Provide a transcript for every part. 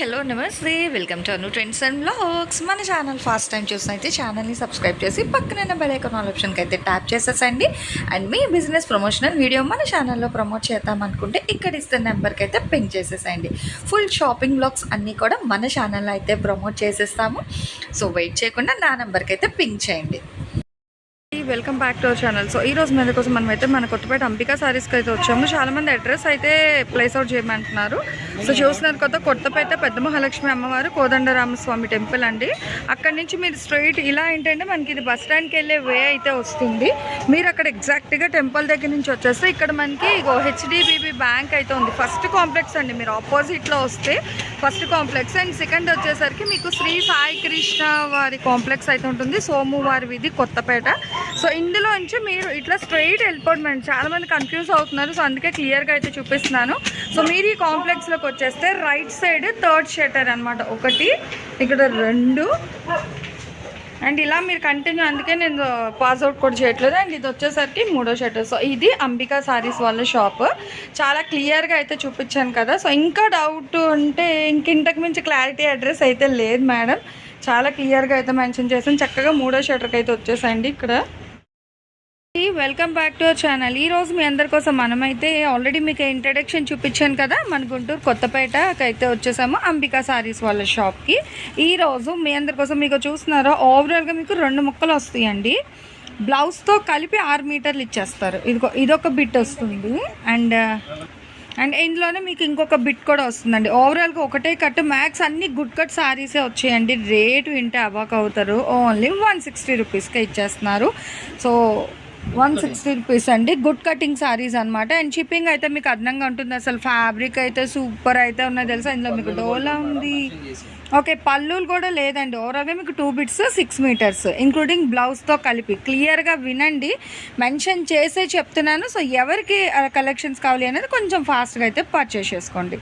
Hello నమస్తే welcome to Anu trends and blogs. మన channel first time చూసిన అయితే ఛానల్ని సబ్స్క్రైబ్ చేసి పక్కన బెల్ ఐకాన్ ఆప్షన్కి అయితే ట్యాప్ చేసేసండి. అండ్ మీ బిజినెస్ ప్రమోషనల్ వీడియో మన ఛానల్లో ప్రమోట్ చేద్దాం అనుకుంటే ఇక్కడ ఇస్తున్న నెంబర్కి అయితే పింక్ చేసేసండి. ఫుల్ షాపింగ్ బ్లాగ్స్ అన్నీ కూడా మన ఛానల్లో అయితే ప్రమోట్ చేసేస్తాము. సో వెయిట్ చేయకుండా నా నెంబర్కి అయితే పింక్ చేయండి. Welcome back to our channel so ఈ రోజు మీద కోసం మనమైతే మన కొత్తపేట అంబికా సారీస్కి అయితే వచ్చాము. చాలామంది అడ్రస్ అయితే ప్లేస్ అవుట్ చేయమంటున్నారు. సో చూస్తున్నారు కొత్త కొత్తపేట పెద్ద మహాలక్ష్మి అమ్మవారు కోదండరామస్వామి టెంపుల్ అండి. అక్కడి నుంచి మీరు స్ట్రైట్ ఇలా ఏంటంటే మనకి ఇది బస్ స్టాండ్కి వెళ్ళే వే అయితే వస్తుంది. మీరు అక్కడ ఎగ్జాక్ట్గా టెంపుల్ దగ్గర నుంచి వచ్చేస్తే ఇక్కడ మనకి హెచ్డిబిబి బ్యాంక్ అయితే ఉంది. ఫస్ట్ కాంప్లెక్స్ అండి మీరు ఆపోజిట్లో వస్తే ఫస్ట్ కాంప్లెక్స్. అండ్ సెకండ్ వచ్చేసరికి మీకు శ్రీ సాయి కృష్ణ వారి కాంప్లెక్స్ అయితే ఉంటుంది. సోమువారి వీధి కొత్తపేట. సో ఇందులో నుంచి మీరు ఇట్లా స్ట్రైట్ వెళ్ళిపోవడం చాలా మంది కన్ఫ్యూజ్ అవుతున్నారు. సో అందుకే క్లియర్గా అయితే చూపిస్తున్నాను. సో మీరు ఈ కాంప్లెక్స్లోకి వచ్చేస్తే రైట్ సైడ్ థర్డ్ షటర్ అనమాట ఒకటి ఇక్కడ రెండు. అండ్ ఇలా మీరు కంటిన్యూ అందుకే నేను పాస్అవుట్ కూడా చేయట్లేదు. అండ్ ఇది వచ్చేసరికి మూడో షటర్ సో ఇది అంబికా సారీస్ వాళ్ళ షాప్. చాలా క్లియర్గా అయితే చూపించాను కదా. సో ఇంకా డౌట్ ఉంటే ఇంక ఇంతకు మించి క్లారిటీ అడ్రస్ అయితే లేదు మేడం. చాలా క్లియర్గా అయితే మెన్షన్ చేసాను చక్కగా మూడో షటర్కి అయితే వచ్చేసండి ఇక్కడ. Welcome back to our channel ఈ రోజు మీ అందరి కోసం మనమైతే ఆల్రెడీ మీకు ఇంట్రడక్షన్ చూపించాను కదా మన గుంటూరు కొత్తపేటకి అయితే వచ్చేసాము అంబికా సారీస్ వాళ్ళ షాప్కి ఈ రోజు మీ అందరి కోసం మీకు చూస్తున్నారా ఓవరాల్గా మీకు రెండు ముక్కలు వస్తాయండి. బ్లౌజ్తో కలిపి ఆరు మీటర్లు ఇచ్చేస్తారు. ఇదిగో ఇదొక బిట్ వస్తుంది. అండ్ అండ్ ఇందులోనే మీకు ఇంకొక బిట్ కూడా వస్తుందండి. ఓవరాల్గా ఒకటే కట్ మ్యాక్స్ అన్ని గుడ్ కట్ సారీసే వచ్చాయండి. రేటు వింటే అవాక్ అవుతారు. ఓన్లీ వన్ సిక్స్టీ రూపీస్కే ఇచ్చేస్తున్నారు. సో వన్ సిక్స్టీ రూపీస్ అండి. గుడ్ కటింగ్ సారీస్ అనమాట అండ్ షిప్పింగ్ అయితే మీకు అదనంగా ఉంటుంది. అసలు ఫ్యాబ్రిక్ అయితే సూపర్ అయితే ఉన్నది తెలుసా? ఇందులో మీకు డోలా ఉంది. ఓకే పళ్ళులు కూడా లేదండి. ఓవరాల్గా మీకు two bits six metres including బ్లౌజ్తో కలిపి. క్లియర్గా వినండి. మెన్షన్ చేసే చెప్తున్నాను. సో ఎవరికి కలెక్షన్స్ కావాలి అనేది కొంచెం ఫాస్ట్గా అయితే పర్చేస్ చేసుకోండి.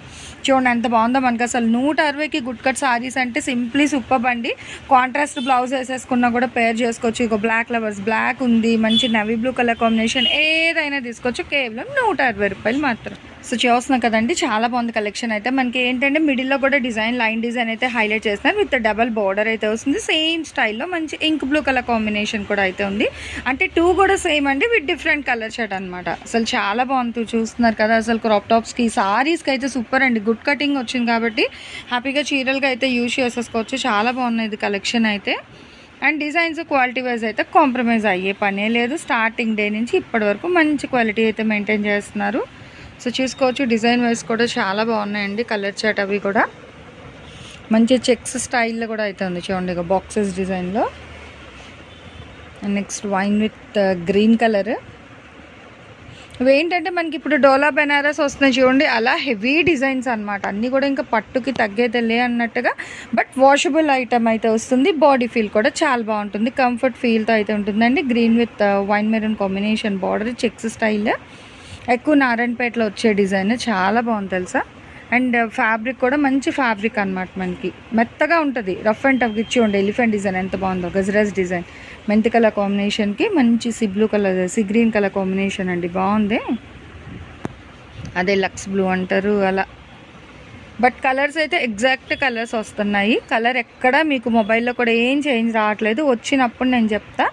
చూడండి ఎంత బాగుందో మనకి అసలు. నూట అరవైకి గుడ్ కట్ సారీస్ అంటే సింప్లీ సూపర్ అండి. కాంట్రాస్ట్ బ్లౌజ్ వేసేసుకున్నా కూడా పేర్ చేసుకోవచ్చు. ఇక బ్లాక్ లవర్స్ బ్లాక్ ఉంది. మంచి నవీ బ్లూ కలర్ కాంబినేషన్ ఏదైనా తీసుకోవచ్చు. కేవలం నూట అరవై రూపాయలు మాత్రం. సో చూస్తున్నాం కదండి చాలా బాగుంది కలెక్షన్ అయితే. మనకి ఏంటంటే మిడిల్లో కూడా డిజైన్ లైన్ డిజైన్ అయితే హైలైట్ చేస్తున్నారు. విత్ డబల్ బార్డర్ అయితే వస్తుంది. సేమ్ స్టైల్లో మంచి ఇంక్ బ్లూ కలర్ కాంబినేషన్ కూడా అయితే ఉంది. అంటే టూ కూడా సేమ్ అండి విత్ డిఫరెంట్ కలర్ షర్ట్ అనమాట అసలు చాలా బాగుంది చూస్తున్నారు కదా. అసలు క్రాప్ టాప్స్కి సారీస్కి అయితే సూపర్ అండి. గుడ్ కటింగ్ వచ్చింది కాబట్టి హ్యాపీగా చీరలుగా అయితే యూజ్ చేసేసుకోవచ్చు. చాలా బాగున్నది ఇది కలెక్షన్ అయితే. అండ్ డిజైన్స్ క్వాలిటీ వైజ్ అయితే కాంప్రమైజ్ అయ్యే పనే లేదు. స్టార్టింగ్ డే నుంచి ఇప్పటి వరకు మంచి క్వాలిటీ అయితే మెయింటైన్ చేస్తున్నారు. సో చూసుకోవచ్చు డిజైన్ వైజ్ కూడా చాలా బాగున్నాయండి కలర్ చాట్ అవి కూడా. మంచి చెక్స్ స్టైల్లో కూడా అయితే ఉంది చూడండి ఇక బాక్సెస్ డిజైన్లో. Next wine with uh, green colour. ఇవి ఏంటంటే మనకి ఇప్పుడు డోలా బెనారస్ వస్తున్నాయి చూడండి అలా హెవీ డిజైన్స్ అనమాట అన్నీ కూడా ఇంకా పట్టుకి తగ్గేదిలే అన్నట్టుగా బట్ వాషబుల్ ఐటమ్ అయితే వస్తుంది. బాడీ ఫీల్ కూడా చాలా బాగుంటుంది. కంఫర్ట్ ఫీల్తో అయితే ఉంటుందండి. Green with uh, wine maroon combination border checks style. ఎక్కువ నారాయణపేటలో వచ్చే డిజైన్ చాలా బాగుంది తెలుసా? అండ్ ఫ్యాబ్రిక్ కూడా మంచి ఫ్యాబ్రిక్ అనమాట మనకి. మెత్తగా ఉంటుంది. రఫ్ అండ్ టఫ్ ఇచ్చి ఉండే ఎలిఫెంట్ డిజైన్ ఎంత బాగుందో. గజరాజ్ డిజైన్. మెంతి కలర్ కాంబినేషన్కి మంచి sea blue colour sea green colour combination అండి. బాగుంది. అదే లక్స్ బ్లూ అంటారు అలా. బట్ కలర్స్ అయితే ఎగ్జాక్ట్ కలర్స్ వస్తున్నాయి. కలర్ ఎక్కడ మీకు మొబైల్లో కూడా ఏం చేంజ్ రావట్లేదు. వచ్చినప్పుడు నేను చెప్తా.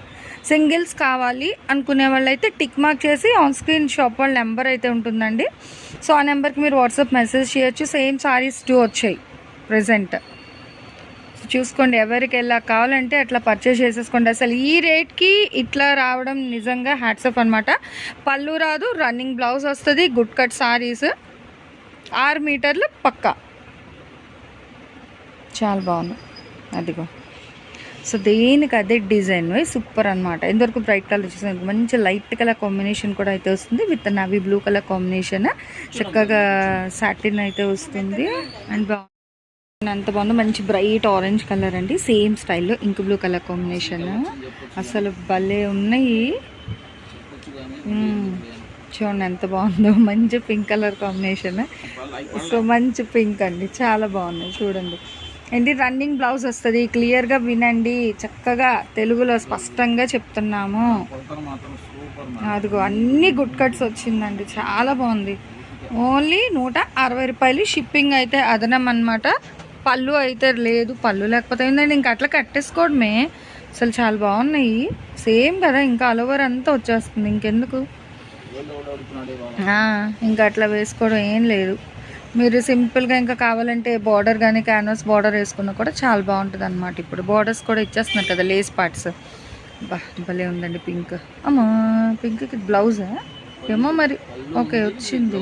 సింగిల్స్ కావాలి అనుకునే వాళ్ళైతే టిక్ మార్క్ చేసి ఆన్ స్క్రీన్ షాప్ వాళ్ళ నెంబర్ అయితే ఉంటుందండి. సో ఆ నెంబర్కి మీరు వాట్సాప్ మెసేజ్ చేయొచ్చు. సేమ్ సారీస్ టూ వచ్చాయి ప్రజెంట్ చూసుకోండి ఎవరికి ఎలా కావాలంటే అట్లా పర్చేస్ చేసేసుకోండి. అసలు ఈ రేట్కి ఇట్లా రావడం నిజంగా హ్యాట్సప్ అనమాట పళ్ళు రాదు రన్నింగ్ బ్లౌజ్ వస్తుంది గుడ్ కట్ సారీస్ ఆరు మీటర్లు పక్కా. చాలా బాగుంది. అదిగో. సో దేనికి అదే డిజైన్ సూపర్ అనమాట ఎంతవరకు బ్రైట్ కలర్ చూసాను మంచి లైట్ కలర్ కాంబినేషన్ కూడా అయితే వస్తుంది. With navy blue colour combination. చక్కగా సాటిన్ అయితే వస్తుంది. అండ్ బాగుంది అంత బాగుంది. మంచి బ్రైట్ ఆరెంజ్ కలర్ అండి. సేమ్ స్టైల్లో ఇంక్ బ్లూ కలర్ కాంబినేషన్. అసలు భలే ఉన్నాయి. చూడండి ఎంత బాగుందో. మంచి పింక్ కలర్ కాంబినేషన్. సో మంచి పింక్ అండి. చాలా బాగున్నాయి. చూడండి. ఏంటి రన్నింగ్ బ్లౌజ్ వస్తుంది. క్లియర్గా వినండి. చక్కగా తెలుగులో స్పష్టంగా చెప్తున్నాము. అదిగో అన్ని గుడ్ కట్స్ వచ్చిందండి. చాలా బాగుంది. ఓన్లీ నూట అరవై రూపాయలు షిప్పింగ్ అయితే అదనం అనమాట పళ్ళు అయితే లేదు. పళ్ళు లేకపోతే ఏంటంటే ఇంకా అట్లా కట్టేసుకోవడమే. అసలు చాలా బాగున్నాయి. సేమ్ కదా ఇంకా అలోవర్ అంతా వచ్చేస్తుంది. ఇంకెందుకు? ఇంకా అట్లా వేసుకోవడం ఏం లేదు. మీరు సింపుల్గా ఇంకా కావాలంటే బార్డర్ కానీ క్యాన్వాస్ బార్డర్ వేసుకున్నా కూడా చాలా బాగుంటుంది అనమాట ఇప్పుడు. బార్డర్స్ కూడా ఇచ్చేస్తున్నారు కదా లేస్ పార్ట్స్. బా భలే ఉందండి పింక్. అమ్మా పింక్కి బ్లౌజా? ఏమో మరి. ఓకే వచ్చింది.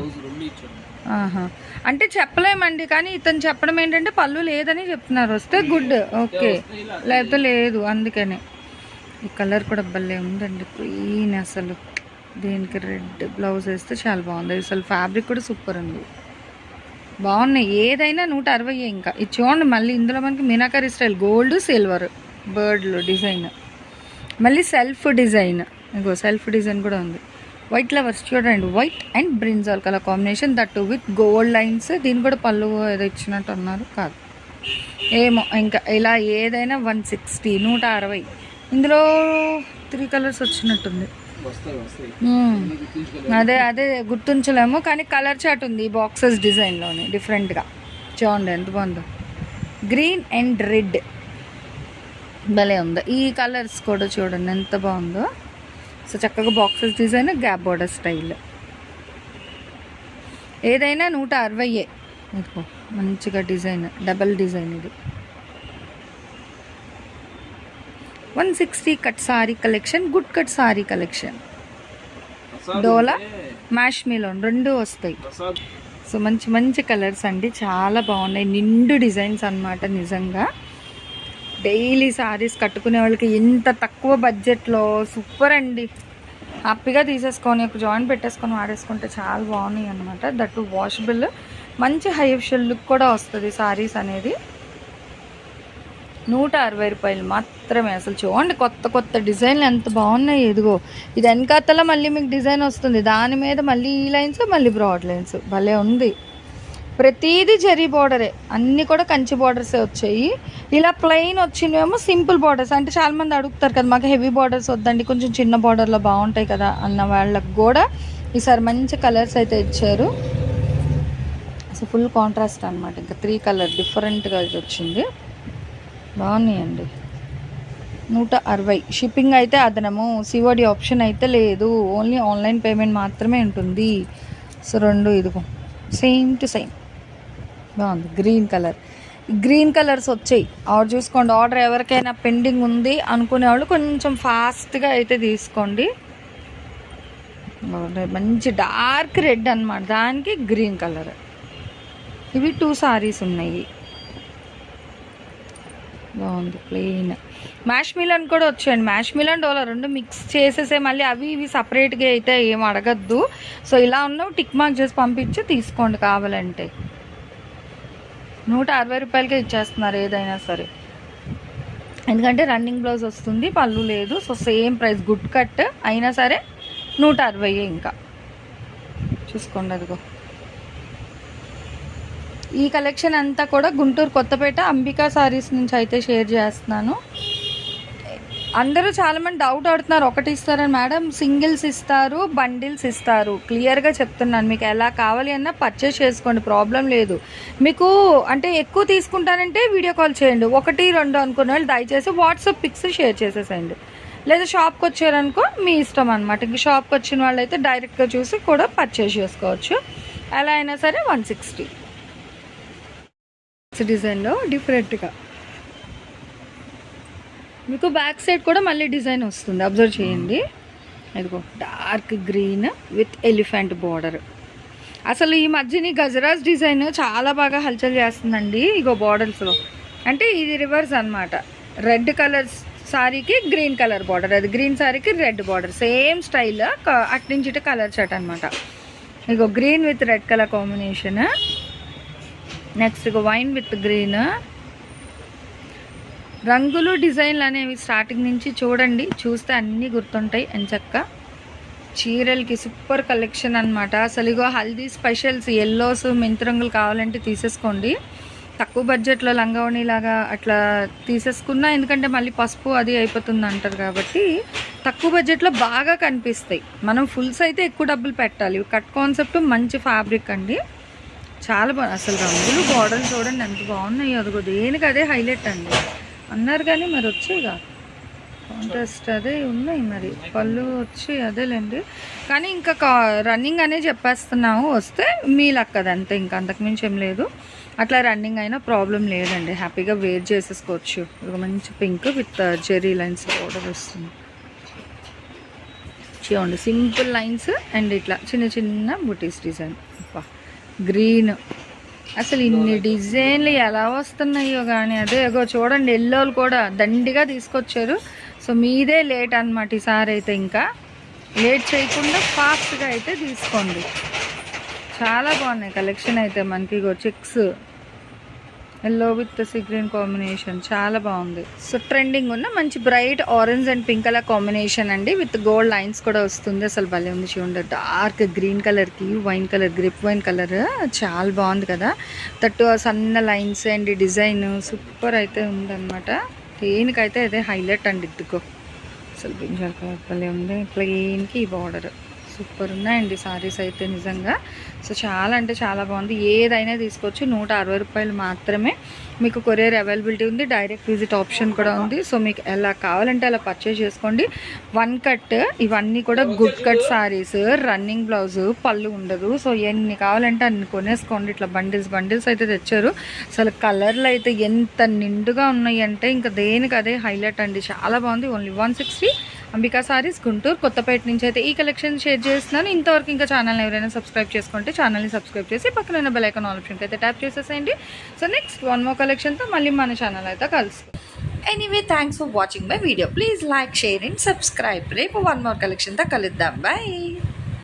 ఆహా. అంటే చెప్పలేమండి కానీ ఇతను చెప్పడం ఏంటంటే పళ్ళు లేదని చెప్తున్నారు. వస్తే గుడ్. ఓకే. లేకపోతే లేదు అందుకనే. ఈ కలర్ కూడా భలే ఉందండి క్లీన్ అసలు. దీనికి రెడ్ బ్లౌజ్ వేస్తే చాలా బాగుంది. అసలు ఫ్యాబ్రిక్ కూడా సూపర్ ఉంది. బాగున్నాయి. ఏదైనా నూట అరవై ఇంకా. ఇది చూడండి మళ్ళీ ఇందులో మనకి మీనాకరి స్టైల్ గోల్డ్ సిల్వర్ బర్డ్లు డిజైన్. మళ్ళీ సెల్ఫ్ డిజైన్. ఇంకో సెల్ఫ్ డిజైన్ కూడా ఉంది. వైట్ ఫ్లవర్స్ చూడండి white and brinjal colour combination that with gold lines దీని కూడా పళ్ళు ఏదో ఇచ్చినట్టు అన్నారు. కాదు. ఏమో ఇంకా ఇలా ఏదైనా వన్ సిక్స్టీ నూట అరవై. ఇందులో త్రీ కలర్స్ వచ్చినట్టుంది. అదే అదే గుర్తుంచలేము కానీ కలర్ చాట్ ఉంది బాక్సెస్ డిజైన్లోనే డిఫరెంట్గా చూడండి ఎంత బాగుందో. గ్రీన్ అండ్ రెడ్ భలే ఉందో. ఈ కలర్స్ కూడా చూడండి ఎంత బాగుందో. సో చక్కగా boxes design gap border style ఏదైనా నూట ఇదిగో మంచిగా డిజైన్ డబల్ డిజైన్ ఇది. One sixty cut saree collection good cut saree collection. డోలా మ్యాష్ మిలోన్ రెండు వస్తాయి. సో మంచి మంచి కలర్స్ అండి చాలా బాగున్నాయి నిండు డిజైన్స్ అన్నమాట నిజంగా. డైలీ సారీస్ కట్టుకునే వాళ్ళకి ఇంత తక్కువ బడ్జెట్లో సూపర్ అండి. హ్యాపీగా తీసేసుకొని ఒక జాయింట్ పెట్టేసుకొని వాడేసుకుంటే చాలా బాగున్నాయి అనమాట దట్ వాషబుల్ మంచి హైఫిషియల్ లుక్ కూడా వస్తుంది సారీస్ అనేది. నూట అరవై రూపాయలు మాత్రమే అసలు చూడండి కొత్త కొత్త డిజైన్లు ఎంత బాగున్నాయి ఎదుగో ఇది వెనకాతల మళ్ళీ మీకు డిజైన్ వస్తుంది. దాని మీద మళ్ళీ ఈ లైన్స్ మళ్ళీ బ్రాడ్ లైన్స్ భలే ఉంది. ప్రతీది జరీ బార్డరే అన్నీ కూడా కంచి బార్డర్సే వచ్చాయి. ఇలా ప్లెయిన్ వచ్చినవేమో సింపుల్ బార్డర్స్ అంటే చాలామంది అడుగుతారు కదా మాకు హెవీ బార్డర్స్ వద్దండి. కొంచెం చిన్న బార్డర్లో బాగుంటాయి కదా అన్న వాళ్ళకు కూడా ఈసారి మంచి కలర్స్ అయితే ఇచ్చారు. అసలు ఫుల్ కాంట్రాస్ట్ అనమాట ఇంకా త్రీ కలర్ డిఫరెంట్గా వచ్చింది. బాగున్నాయండి. నూట అరవై. షిప్పింగ్ అయితే అదనము. సిఓడి ఆప్షన్ అయితే లేదు. ఓన్లీ ఆన్లైన్ పేమెంట్ మాత్రమే ఉంటుంది. సో రెండు ఇదిగో. సేమ్ టు సేమ్ బాగుంది. గ్రీన్ కలర్ గ్రీన్ కలర్స్ వచ్చాయి. ఆర్డర్ చూసుకోండి. ఆర్డర్ ఎవరికైనా పెండింగ్ ఉంది అనుకునే వాళ్ళు కొంచెం ఫాస్ట్గా అయితే తీసుకోండి. బాగున్నాయి. మంచి డార్క్ రెడ్ అన్నమాట. దానికి గ్రీన్ కలర్ ఇవి టూ సారీస్ ఉన్నాయి. బాగుంది ప్లెయిన్ మ్యాష్ మిలన్ కూడా వచ్చాయండి. మ్యాష్ మిలన్ డోలా రెండు మిక్స్ చేసేసే మళ్ళీ అవి ఇవి సపరేట్గా అయితే ఏం అడగద్దు. సో ఇలా ఉన్నావు టిక్ మార్క్ చేసి పంపించి తీసుకోండి కావాలంటే. నూట అరవై రూపాయలకే ఇచ్చేస్తున్నారు ఏదైనా సరే. ఎందుకంటే రన్నింగ్ బ్లౌజ్ వస్తుంది పళ్ళు లేదు. So same price good cut అయినా సరే నూట అరవై ఇంకా. చూసుకోండి అదిగో. ఈ కలెక్షన్ అంతా కూడా గుంటూరు కొత్తపేట అంబికా సారీస్ నుంచి అయితే షేర్ చేస్తున్నాను. అందరూ చాలా మంది డౌట్ ఆడుతున్నారు ఒకటి ఇస్తారని. మేడం సింగిల్స్ ఇస్తారు బండిల్స్ ఇస్తారు. క్లియర్గా చెప్తున్నాను మీకు ఎలా కావాలి అన్నా పర్చేస్ చేసుకోండి ప్రాబ్లం లేదు. మీకు అంటే ఎక్కువ తీసుకుంటానంటే వీడియో కాల్ చేయండి. ఒకటి రెండు అనుకున్న వాళ్ళు దయచేసి వాట్సాప్ పిక్స్ షేర్ చేసేసేయండి. లేదా షాప్కి వచ్చారనుకో మీ ఇష్టం అనమాట ఇంక షాప్కి వచ్చిన వాళ్ళు అయితే డైరెక్ట్గా చూసి కూడా పర్చేస్ చేసుకోవచ్చు. ఎలా అయినా సరే వన్ సిక్స్టీ డిజైన్లో డిఫరెంట్గా. మీకు బ్యాక్ సైడ్ కూడా మళ్ళీ డిజైన్ వస్తుంది. అబ్జర్వ్ చేయండి. ఇదిగో dark green with elephant border. అసలు ఈ మధ్యని గజరాజ్ డిజైన్ చాలా బాగా హల్చల్ చేస్తుందండి ఇగో బార్డర్స్లో. అంటే ఇది రివర్స్ అన్నమాట. రెడ్ కలర్ సారీకి గ్రీన్ కలర్ బార్డర్. అది గ్రీన్ సారీకి రెడ్ బార్డర్. సేమ్ స్టైల్ అటు నుంచి ఇటు కలర్ షర్ట్ అనమాట ఇగో green with red colour combination. Next wine with green రంగులు డిజైన్లు అనేవి స్టార్టింగ్ నుంచి చూడండి. చూస్తే అన్నీ గుర్తుంటాయి. ఎంచక్క చీరలకి సూపర్ కలెక్షన్ అనమాట అసలు ఇగో హల్దీ స్పెషల్స్ ఎల్లోస్ మెంతురంగులు కావాలంటే తీసేసుకోండి. తక్కువ బడ్జెట్లో లంగవణిలాగా అట్లా తీసేసుకున్నా ఎందుకంటే మళ్ళీ పసుపు అది అయిపోతుంది అంటారు కాబట్టి తక్కువ బడ్జెట్లో బాగా కనిపిస్తాయి. మనం ఫుల్స్ అయితే ఎక్కువ డబ్బులు పెట్టాలి. కట్ కాన్సెప్ట్ మంచి ఫ్యాబ్రిక్ అండి. చాలా బాగుంది అసలు రంగులు బార్డర్లు చూడండి ఎంత బాగున్నాయి. అదిగో దేనికి అదే హైలైట్ అండి. అన్నారు కానీ మరి వచ్చేగా కాంటెస్ట్ అదే ఉన్నాయి మరి. పళ్ళు వచ్చి అదేలేండి. కానీ ఇంకా కా రన్నింగ్ అనే చెప్పేస్తున్నాము వస్తే మీ లక్కది అంతే ఇంకా అంతకుమించి ఏం లేదు. అట్లా రన్నింగ్ అయినా ప్రాబ్లం లేదండి. హ్యాపీగా వేర్ చేసేసుకోవచ్చు. ఒక మంచి pink with zari lines border వస్తుంది. చూడండి సింపుల్ లైన్స్ అండ్ ఇట్లా చిన్న చిన్న బుటీస్ డిజైన్ గ్రీన్. అసలు ఇన్ని డిజైన్లు ఎలా వస్తున్నాయో కానీ అదే అగో చూడండి ఎల్లోలు కూడా దండిగా తీసుకొచ్చారు. సో మీదే లేట్ అనమాట ఈసారి అయితే ఇంకా. లేట్ చేయకుండా ఫాస్ట్గా అయితే తీసుకోండి. చాలా బాగున్నాయి కలెక్షన్ అయితే మనకి ఇగో checks yellow with sea green combination చాలా బాగుంది. సో ట్రెండింగ్ ఉన్న మంచి bright orange and pink colour combination అండి. విత్ గోల్డ్ లైన్స్ కూడా వస్తుంది. అసలు భలే ఉంది చూడండి. డార్క్ గ్రీన్ కలర్కి wine colour grape wine colour చాలా బాగుంది కదా. తట్టు సన్న లైన్స్ అండ్ డిజైన్ సూపర్ అయితే ఉందన్నమాట. దేనికైతే అదే హైలైట్ అండి ఇద్దుకో అసలు బ్రింజాల్ కలర్ భలే ఉంది. ప్లెయిన్కి ఈ బార్డర్ సూపర్ ఉన్నాయండి సారీస్ అయితే నిజంగా. సో చాలా అంటే చాలా బాగుంది. ఏదైనా తీసుకోవచ్చు. నూట అరవై రూపాయలు మాత్రమే మీకు కొరియర్ అవైలబిలిటీ ఉంది. డైరెక్ట్ విజిట్ ఆప్షన్ కూడా ఉంది. సో మీకు ఎలా కావాలంటే అలా పర్చేస్ చేసుకోండి. వన్ కట్ ఇవన్నీ కూడా good cut sarees running blouse పళ్ళు ఉండదు. సో ఎన్ని కావాలంటే అన్ని కొనేసుకోండి. ఇట్లా బండిల్స్ బండిల్స్ అయితే తెచ్చారు. అసలు కలర్లు అయితే ఎంత నిండుగా ఉన్నాయి అంటే ఇంకా దేనికి అదే హైలైట్ అండి. చాలా బాగుంది. Only one sixty Ambika sarees Guntur Kothapeta నుంచి అయితే ఈ కలెక్షన్ షేర్ చేస్తున్నాను. ఇంతవరకు ఇంకా ఛానల్ ఎవరైనా సబ్స్క్రైబ్ చేసుకుంటే ఛానల్ని సబ్స్క్రైబ్ చేసి పక్కన ఉన్న బెల్ ఐకాన్ ఆప్షన్కి అయితే ట్యాప్ చేసేసేయండి. సో నెక్స్ట్ వన్ మో కలెక్షన్తో మళ్ళీ మన ఛానల్ అయితే కలుసుకుంటాం anyway thanks for watching my video please like share and subscribe రేపు వన్ మోర్ కలెక్షన్తో కలుద్దాం. బాయ్